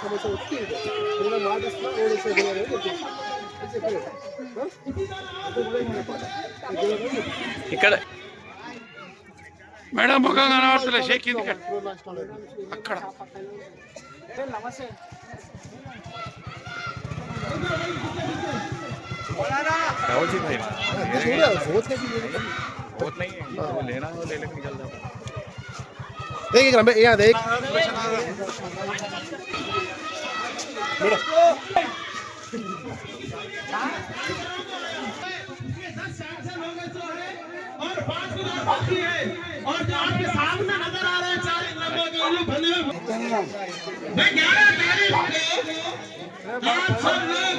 సమస్య వచ్చి మాటిస్తున్నా ఇక్కడ మేడం ముఖం కనబడుతులే షేక్ అక్కడ. నమస్తే. जी भाई। सोच के बहुत नहीं है। वो लेना है वो ले लेकर निकल जाओ। देख रहा यहाँ देख। और पाँच मिनट बाकी है और जो आपके सामने नज़र आ रहे हैं चार इंद्र मोदी उल्लू बने हुए मैं ग्यारह तारीख को आप सब लोग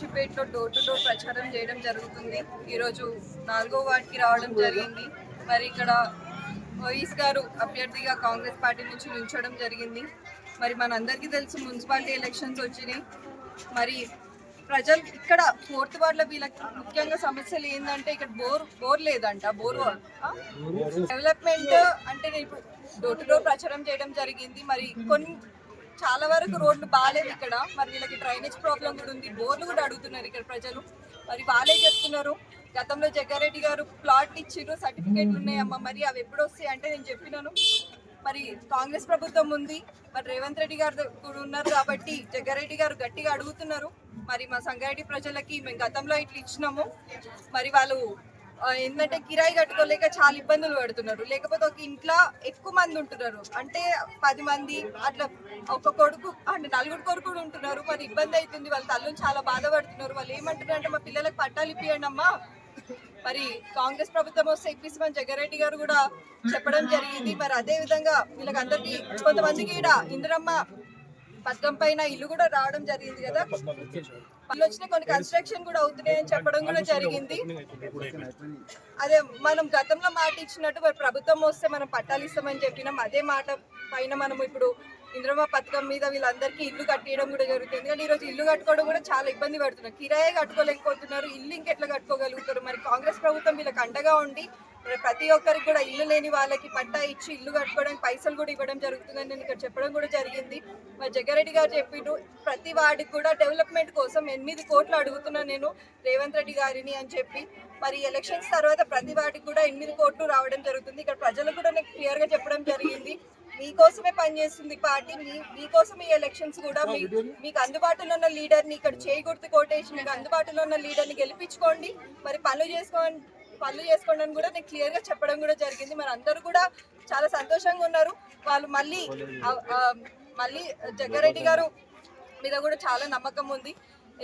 నర్సీపేటలో డోర్ టు డోర్ ప్రచారం చేయడం జరుగుతుంది. ఈరోజు నాలుగో వార్డుకి రావడం జరిగింది. మరి ఇక్కడ వైఎస్ గారు అభ్యర్థిగా కాంగ్రెస్ పార్టీ నుంచి నిలిచడం జరిగింది. మరి మనందరికీ తెలుసు మున్సిపాలిటీ ఎలక్షన్స్ వచ్చినాయి. మరి ప్రజలు ఇక్కడ ఫోర్త్ వార్డులో వీళ్ళకి ముఖ్యంగా సమస్యలు ఏంటంటే ఇక్కడ బోర్ బోర్ లేదంట బోర్ డెవలప్మెంట్ అంటే నేను ఇప్పుడు డోర్ టు డోర్ ప్రచారం చేయడం జరిగింది. మరి కొన్ని చాలా వరకు రోడ్లు బాగాలేవు ఇక్కడ. మరి వీళ్ళకి డ్రైనేజ్ ప్రాబ్లం కూడా ఉంది. బోర్లు కూడా అడుగుతున్నారు ఇక్కడ ప్రజలు. మరి వాళ్ళే చెప్తున్నారు. గతంలో జగ్గారెడ్డి గారు ప్లాట్ ఇచ్చిర్రు సర్టిఫికేట్లు ఉన్నాయమ్మా. మరి అవి ఎప్పుడు వస్తాయి అంటే నేను చెప్పినాను. మరి కాంగ్రెస్ ప్రభుత్వం ఉంది. మరి రేవంత్ రెడ్డి గారు కూడా ఉన్నారు కాబట్టి జగ్గారెడ్డి గారు గట్టిగా అడుగుతున్నారు. మరి మా సంగారెడ్డి ప్రజలకి మేము గతంలో ఇట్లా ఇచ్చినాము. మరి వాళ్ళు ఏంటంటే కిరాయి కట్టుకోలేక చాలా ఇబ్బందులు పడుతున్నారు. లేకపోతే ఒక ఇంట్లో ఎక్కువ మంది ఉంటున్నారు. అంటే పది మంది అట్లా ఒక కొడుకు అంటే నలుగురు కొడుకులు ఉంటున్నారు. మరి ఇబ్బంది అవుతుంది. వాళ్ళ తల్లు చాలా బాధపడుతున్నారు. వాళ్ళు ఏమంటున్నారు అంటే మా పిల్లలకు పట్టాలు ఇప్పియండి అమ్మా. మరి కాంగ్రెస్ ప్రభుత్వం వస్తే ఇప్పిస్తామని జగ్గారెడ్డి గారు కూడా చెప్పడం జరిగింది. మరి అదే విధంగా వీళ్ళకి అందరికి కొంతమందికి ఈడ ఇందిరమ్మ పథకం పైన ఇల్లు కూడా రావడం జరిగింది కదా. వాళ్ళు వచ్చిన కొన్ని కన్స్ట్రక్షన్ కూడా అవుతున్నాయని చెప్పడం కూడా జరిగింది. అదే మనం గతంలో మాట ఇచ్చినట్టు మరి ప్రభుత్వం వస్తే మనం పట్టాలు ఇస్తామని చెప్పినాం. అదే మాట పైన మనం ఇప్పుడు ఇంద్రమ్మ పథకం మీద వీళ్ళందరికీ ఇల్లు కట్టేయడం కూడా జరుగుతుంది. కానీ ఈరోజు ఇల్లు కట్టుకోవడం కూడా చాలా ఇబ్బంది పడుతున్నారు. కిరాయే కట్టుకోలేకపోతున్నారు. ఇల్లు ఇంకెట్లా కట్టుకోగలుగుతారు? మరి కాంగ్రెస్ ప్రభుత్వం వీళ్ళకి అండగా ఉండి ప్రతి ఒక్కరికి కూడా ఇల్లు లేని వాళ్ళకి పట్టా ఇచ్చి ఇల్లు కట్టుకోవడానికి పైసలు కూడా ఇవ్వడం జరుగుతుందని నేను ఇక్కడ చెప్పడం కూడా జరిగింది. మరి జగ్గారెడ్డి గారు చెప్పిండు ప్రతి వాడికి కూడా డెవలప్మెంట్ కోసం ఎనిమిది కోట్లు అడుగుతున్నా నేను రేవంత్ రెడ్డి గారిని అని చెప్పి. మరి ఎలక్షన్స్ తర్వాత ప్రతి వాడికి కూడా ఎనిమిది కోట్లు రావడం జరుగుతుంది. ఇక్కడ ప్రజలు కూడా నేను క్లియర్గా చెప్పడం జరిగింది. మీకోసమే పనిచేస్తుంది పార్టీ. మీ మీకోసం ఈ ఎలక్షన్స్ కూడా మీకు అందుబాటులో ఉన్న లీడర్ని ఇక్కడ చేయి గుర్తు కోటేసి మీకు అందుబాటులో ఉన్న లీడర్ని గెలిపించుకోండి. మరి పనులు చేసుకోండి. పనులు చేసుకోండి అని కూడా నేను క్లియర్గా చెప్పడం కూడా జరిగింది. మరి అందరూ కూడా చాలా సంతోషంగా ఉన్నారు. వాళ్ళు మళ్ళీ మళ్ళీ జగ్గారెడ్డి గారు మీద కూడా చాలా నమ్మకం ఉంది.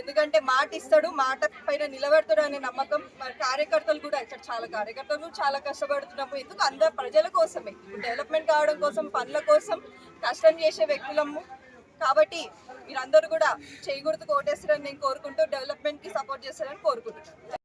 ఎందుకంటే మాట ఇస్తాడు మాట పైన నిలబెడతాడు అనే నమ్మకం మరి కార్యకర్తలు కూడా ఇక్కడ చాలా కార్యకర్తలు చాలా కష్టపడుతున్నాము. ఎందుకు? అందరు ప్రజల కోసమే. డెవలప్మెంట్ కావడం కోసం పనుల కోసం కష్టం చేసే వ్యక్తులము. కాబట్టి మీరందరూ కూడా చేయకూడదు కోటేస్తారని ఓటేస్తారని నేను కోరుకుంటూ డెవలప్మెంట్కి సపోర్ట్ చేస్తారని కోరుకుంటున్నాను.